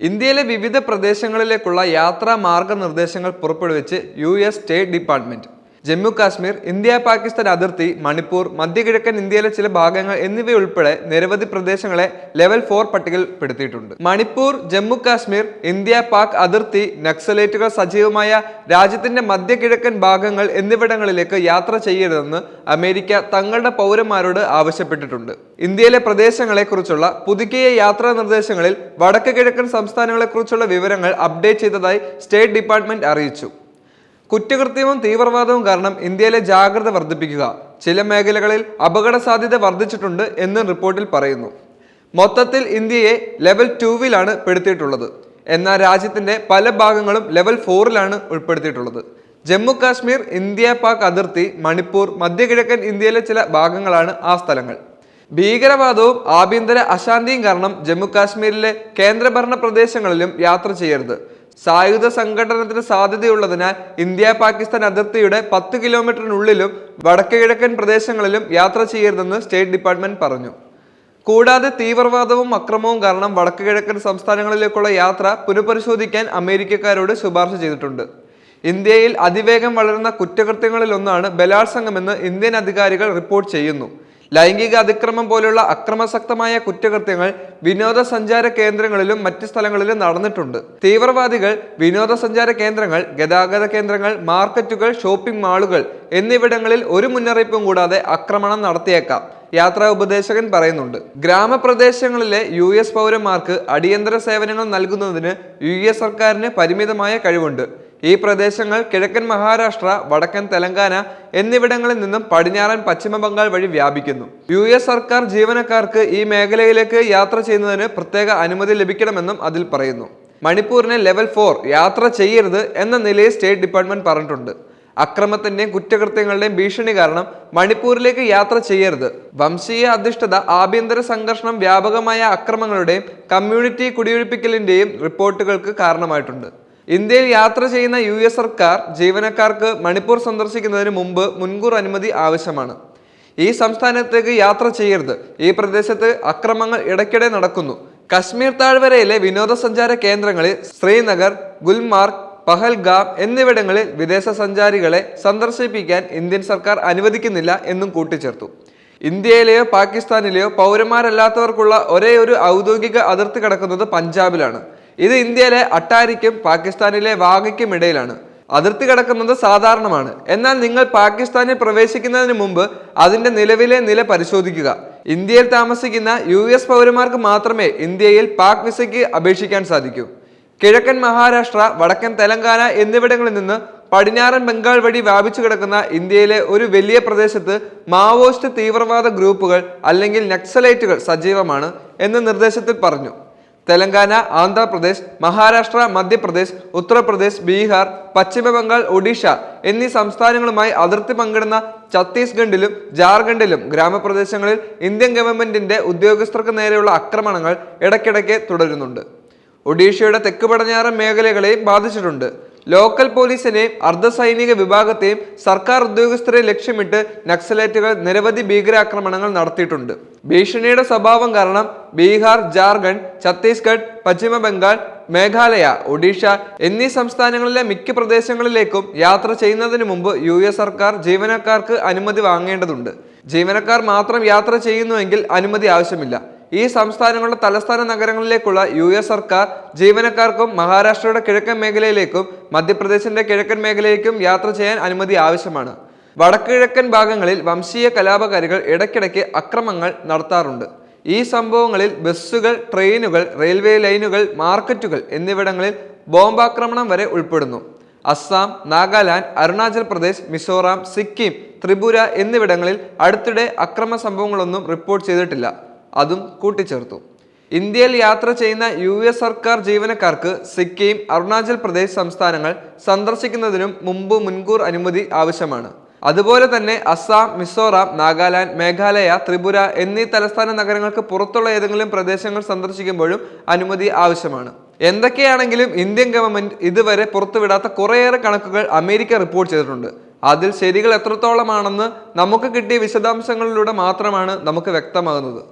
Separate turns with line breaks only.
ഇന്ത്യയിലെ വിവിധ പ്രദേശങ്ങളിലേക്കുള്ള യാത്രാ മാർഗനിർദ്ദേശങ്ങൾ പുറപ്പെടുവിച്ച് U S State Department. Jammu Kashmir India Pakistan അതിർത്തി മണിപ്പൂർ മധ്യകിഴക്കൻ ഇന്ത്യയിലെ ചില ഭാഗങ്ങൾ എന്നിവയുൾപ്പെടെ നിരവധി പ്രദേശങ്ങളെ ലെവൽ ഫോർ പട്ടികയിൽപ്പെടുത്തിയിട്ടുണ്ട്. മണിപ്പൂർ ജമ്മു കാശ്മീർ ഇന്ത്യ പാക് അതിർത്തി നക്സലേറ്റുകൾ സജീവമായ രാജ്യത്തിന്റെ മധ്യകിഴക്കൻ ഭാഗങ്ങൾ എന്നിവിടങ്ങളിലേക്ക് യാത്ര ചെയ്യരുതെന്ന് അമേരിക്ക തങ്ങളുടെ പൗരന്മാരോട് ആവശ്യപ്പെട്ടിട്ടുണ്ട്. ഇന്ത്യയിലെ പ്രദേശങ്ങളെക്കുറിച്ചുള്ള പുതുക്കിയ യാത്രാ നിർദ്ദേശങ്ങളിൽ വടക്ക് കിഴക്കൻ സംസ്ഥാനങ്ങളെക്കുറിച്ചുള്ള വിവരങ്ങൾ അപ്ഡേറ്റ് ചെയ്തതായി സ്റ്റേറ്റ് ഡിപ്പാർട്ട്മെന്റ് അറിയിച്ചു. കുറ്റകൃത്യവും തീവ്രവാദവും കാരണം ഇന്ത്യയിലെ ജാഗ്രത വർദ്ധിപ്പിക്കുക. ചില മേഖലകളിൽ അപകട സാധ്യത വർദ്ധിച്ചിട്ടുണ്ട് എന്ന് റിപ്പോർട്ടിൽ പറയുന്നു. മൊത്തത്തിൽ ഇന്ത്യയെ ലെവൽ ടൂവിലാണ് പെടുത്തിയിട്ടുള്ളത്. എന്നാൽ രാജ്യത്തിന്റെ പല ഭാഗങ്ങളും ലെവൽ ഫോറിലാണ് ഉൾപ്പെടുത്തിയിട്ടുള്ളത്. ജമ്മു കാശ്മീർ ഇന്ത്യ പാക് അതിർത്തി മണിപ്പൂർ മധ്യകിഴക്കൻ ഇന്ത്യയിലെ ചില ഭാഗങ്ങളാണ് ആ സ്ഥലങ്ങൾ. ഭീകരവാദവും ആഭ്യന്തര അശാന്തിയും കാരണം ജമ്മു കാശ്മീരിലെ കേന്ദ്രഭരണ പ്രദേശങ്ങളിലും യാത്ര ചെയ്യരുത്. സായുധ സംഘടനത്തിന് സാധ്യതയുള്ളതിനാൽ ഇന്ത്യ പാകിസ്ഥാൻ അതിർത്തിയുടെ പത്ത് കിലോമീറ്ററിനുള്ളിലും വടക്ക് കിഴക്കൻ പ്രദേശങ്ങളിലും യാത്ര ചെയ്യരുതെന്ന് സ്റ്റേറ്റ് ഡിപ്പാർട്ട്മെന്റ് പറഞ്ഞു. കൂടാതെ തീവ്രവാദവും അക്രമവും കാരണം വടക്ക് കിഴക്കൻ സംസ്ഥാനങ്ങളിലേക്കുള്ള യാത്ര പുനഃപരിശോധിക്കാൻ അമേരിക്കക്കാരോട് ശുപാർശ ചെയ്തിട്ടുണ്ട്. ഇന്ത്യയിൽ അതിവേഗം വളരുന്ന കുറ്റകൃത്യങ്ങളിലൊന്നാണ് ബലാത്സംഗമെന്ന് ഇന്ത്യൻ അധികാരികൾ റിപ്പോർട്ട് ചെയ്യുന്നു. ലൈംഗിക അതിക്രമം പോലുള്ള അക്രമസക്തമായ കുറ്റകൃത്യങ്ങൾ വിനോദസഞ്ചാര കേന്ദ്രങ്ങളിലും മറ്റ് സ്ഥലങ്ങളിലും നടന്നിട്ടുണ്ട്. തീവ്രവാദികൾ വിനോദസഞ്ചാര കേന്ദ്രങ്ങൾ ഗതാഗത കേന്ദ്രങ്ങൾ മാർക്കറ്റുകൾ ഷോപ്പിംഗ് മാളുകൾ എന്നിവിടങ്ങളിൽ ഒരു മുന്നറിയിപ്പും കൂടാതെ ആക്രമണം നടത്തിയേക്കാം. യാത്രാ ഉപദേശകൻ പറയുന്നുണ്ട്. ഗ്രാമപ്രദേശങ്ങളിലെ യു എസ് പൗരന്മാർക്ക് അടിയന്തര സേവനങ്ങൾ നൽകുന്നതിന് യു എസ് സർക്കാരിന് പരിമിതമായ കഴിവുണ്ട്. ഈ പ്രദേശങ്ങൾ കിഴക്കൻ മഹാരാഷ്ട്ര വടക്കൻ തെലങ്കാന എന്നിവിടങ്ങളിൽ നിന്നും പടിഞ്ഞാറൻ പശ്ചിമ ബംഗാൾ വഴി വ്യാപിക്കുന്നു. യു എസ് സർക്കാർ ജീവനക്കാർക്ക് ഈ മേഖലയിലേക്ക് യാത്ര ചെയ്യുന്നതിന് പ്രത്യേക അനുമതി ലഭിക്കണമെന്നും അതിൽ പറയുന്നു. മണിപ്പൂരിനെ ലെവൽ ഫോർ യാത്ര ചെയ്യരുത് എന്ന നിലയിൽ സ്റ്റേറ്റ് ഡിപ്പാർട്ട്മെന്റ് പറഞ്ഞിട്ടുണ്ട്. അക്രമത്തിന്റെയും കുറ്റകൃത്യങ്ങളുടെയും ഭീഷണി കാരണം മണിപ്പൂരിലേക്ക് യാത്ര ചെയ്യരുത്. വംശീയ അധിഷ്ഠിത ആഭ്യന്തര സംഘർഷം വ്യാപകമായ അക്രമങ്ങളുടെയും കമ്മ്യൂണിറ്റി കുടിയൊഴിപ്പിക്കലിന്റെയും റിപ്പോർട്ടുകൾക്ക് കാരണമായിട്ടുണ്ട്. ഇന്ത്യയിൽ യാത്ര ചെയ്യുന്ന യു എസ് സർക്കാർ ജീവനക്കാർക്ക് മണിപ്പൂർ സന്ദർശിക്കുന്നതിന് മുമ്പ് മുൻകൂർ അനുമതി ആവശ്യമാണ്. ഈ സംസ്ഥാനത്തേക്ക് യാത്ര ചെയ്യരുത്. ഈ പ്രദേശത്ത് അക്രമങ്ങൾ ഇടയ്ക്കിടെ നടക്കുന്നു. കശ്മീർ താഴ്വരയിലെ വിനോദസഞ്ചാര കേന്ദ്രങ്ങളിൽ ശ്രീനഗർ ഗുൽമാർഗ് പഹൽഗാം എന്നിവിടങ്ങളിൽ വിദേശ സഞ്ചാരികളെ സന്ദർശിപ്പിക്കാൻ ഇന്ത്യൻ സർക്കാർ അനുവദിക്കുന്നില്ല എന്നും കൂട്ടിച്ചേർത്തു. ഇന്ത്യയിലെയോ പാകിസ്ഥാനിലെയോ പൗരന്മാരല്ലാത്തവർക്കുള്ള ഒരേ ഒരു ഔദ്യോഗിക അതിർത്തി കടക്കുന്നത് പഞ്ചാബിലാണ്. ഇത് ഇന്ത്യയിലെ അട്ടാരിക്കും പാകിസ്ഥാനിലെ വാഗയ്ക്കും ഇടയിലാണ്. അതിർത്തി കടക്കുന്നത് സാധാരണമാണ്. എന്നാൽ നിങ്ങൾ പാകിസ്ഥാനിൽ പ്രവേശിക്കുന്നതിന് മുമ്പ് അതിന്റെ നിലവിലെ നില പരിശോധിക്കുക. ഇന്ത്യയിൽ താമസിക്കുന്ന യു എസ് പൗരന്മാർക്ക് മാത്രമേ ഇന്ത്യയിൽ പാക് വിസയ്ക്ക് അപേക്ഷിക്കാൻ സാധിക്കൂ. കിഴക്കൻ മഹാരാഷ്ട്ര വടക്കൻ തെലങ്കാന എന്നിവിടങ്ങളിൽ നിന്ന് പടിഞ്ഞാറൻ ബംഗാൾ വഴി വ്യാപിച്ചു കിടക്കുന്ന ഇന്ത്യയിലെ ഒരു വലിയ പ്രദേശത്ത് മാവോയിസ്റ്റ് തീവ്രവാദ ഗ്രൂപ്പുകൾ അല്ലെങ്കിൽ നക്സലൈറ്റുകൾ സജീവമാണ് എന്ന് നിർദ്ദേശത്തിൽ പറഞ്ഞു. തെലങ്കാന ആന്ധ്രാപ്രദേശ് മഹാരാഷ്ട്ര മധ്യപ്രദേശ് ഉത്തർപ്രദേശ് ബീഹാർ പശ്ചിമബംഗാൾ ഒഡീഷ എന്നീ സംസ്ഥാനങ്ങളുമായി അതിർത്തി പങ്കിടുന്ന ഛത്തീസ്ഗഡിലും ജാർഖണ്ഡിലും ഗ്രാമപ്രദേശങ്ങളിൽ ഇന്ത്യൻ ഗവൺമെന്റിന്റെ ഉദ്യോഗസ്ഥർക്ക് നേരെയുള്ള ആക്രമണങ്ങൾ ഇടയ്ക്കിടയ്ക്ക് തുടരുന്നുണ്ട്. ഒഡീഷയുടെ തെക്ക് പടിഞ്ഞാറൻ മേഖലകളെയും ബാധിച്ചിട്ടുണ്ട്. ലോക്കൽ പോലീസിനെയും അർദ്ധസൈനിക വിഭാഗത്തെയും സർക്കാർ ഉദ്യോഗസ്ഥരെ ലക്ഷ്യമിട്ട് നക്സലേറ്റുകൾ നിരവധി ഭീകരാക്രമണങ്ങൾ നടത്തിയിട്ടുണ്ട്. ഭീഷണിയുടെ സ്വഭാവം കാരണം ബീഹാർ ജാർഖണ്ഡ് ഛത്തീസ്ഗഡ് പശ്ചിമ ബംഗാൾ മേഘാലയ ഒഡീഷ എന്നീ സംസ്ഥാനങ്ങളിലെ മിക്ക പ്രദേശങ്ങളിലേക്കും യാത്ര ചെയ്യുന്നതിന് മുമ്പ് യു എസ് സർക്കാർ ജീവനക്കാർക്ക് അനുമതി വാങ്ങേണ്ടതുണ്ട്. ജീവനക്കാർ മാത്രം യാത്ര ചെയ്യുന്നുവെങ്കിൽ അനുമതി ആവശ്യമില്ല. ഈ സംസ്ഥാനങ്ങളുടെ തലസ്ഥാന നഗരങ്ങളിലേക്കുള്ള യു എസ് സർക്കാർ ജീവനക്കാർക്കും മഹാരാഷ്ട്രയുടെ കിഴക്കൻ മേഖലയിലേക്കും മധ്യപ്രദേശിന്റെ കിഴക്കൻ മേഖലയിലേക്കും യാത്ര ചെയ്യാൻ അനുമതി ആവശ്യമാണ്. വടക്കിഴക്കൻ ഭാഗങ്ങളിൽ വംശീയ കലാപകാരികൾ ഇടയ്ക്കിടയ്ക്ക് അക്രമങ്ങൾ നടത്താറുണ്ട്. ഈ സംഭവങ്ങളിൽ ബസ്സുകൾ ട്രെയിനുകൾ റെയിൽവേ ലൈനുകൾ മാർക്കറ്റുകൾ എന്നിവിടങ്ങളിൽ ബോംബാക്രമണം വരെ ഉൾപ്പെടുന്നു. അസ്സാം നാഗാലാൻഡ് അരുണാചൽ പ്രദേശ് മിസോറാം സിക്കിം ത്രിപുര എന്നിവിടങ്ങളിൽ അടുത്തിടെ അക്രമ സംഭവങ്ങളൊന്നും റിപ്പോർട്ട് ചെയ്തിട്ടില്ല. അതും കൂട്ടിച്ചേർത്തു. ഇന്ത്യയിൽ യാത്ര ചെയ്യുന്ന യു എസ് സർക്കാർ ജീവനക്കാർക്ക് സിക്കിം അരുണാചൽ പ്രദേശ് സംസ്ഥാനങ്ങൾ സന്ദർശിക്കുന്നതിനും മുമ്പ് മുൻകൂർ അനുമതി ആവശ്യമാണ്. അതുപോലെ തന്നെ അസ്സാം മിസോറാം നാഗാലാൻഡ് മേഘാലയ ത്രിപുര എന്നീ തലസ്ഥാന നഗരങ്ങൾക്ക് പുറത്തുള്ള ഏതെങ്കിലും പ്രദേശങ്ങൾ സന്ദർശിക്കുമ്പോഴും അനുമതി ആവശ്യമാണ്. എന്തൊക്കെയാണെങ്കിലും ഇന്ത്യൻ ഗവൺമെന്റ് ഇതുവരെ പുറത്തുവിടാത്ത കുറേയേറെ കണക്കുകൾ അമേരിക്ക റിപ്പോർട്ട് ചെയ്തിട്ടുണ്ട്. അതിൽ ശരികൾ എത്രത്തോളമാണെന്ന് നമുക്ക് കിട്ടിയ വിശദാംശങ്ങളിലൂടെ മാത്രമാണ് നമുക്ക് വ്യക്തമാകുന്നത്.